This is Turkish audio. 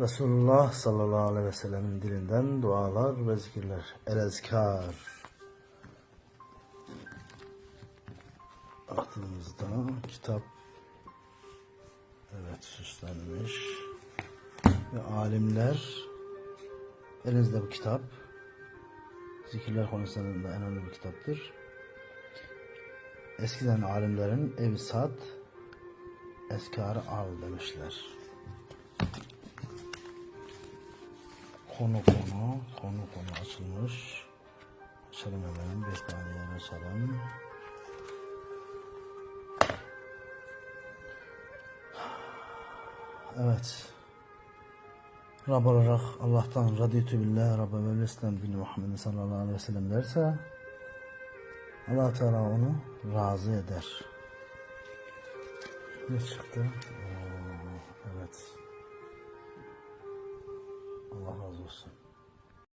Resulullah sallallahu aleyhi ve sellemin dilinden dualar ve zikirler. El ezkar. Aklımızda kitap evet süslenmiş ve alimler elinizde bu kitap zikirler konusunda en önemli bir kitaptır. Eskiden alimlerin evi sat, eskarı al demişler. Konu konu, konu konu açılmış. Açalım hemen bir tane açalım. Evet. Rab olarak Allah'tan radiyetü billah Rabbe ve Meslen bin Muhammed sallallahu aleyhi ve sellem derse allah Teala onu razı eder. Ne çıktı? Oo, Allah razı olsun.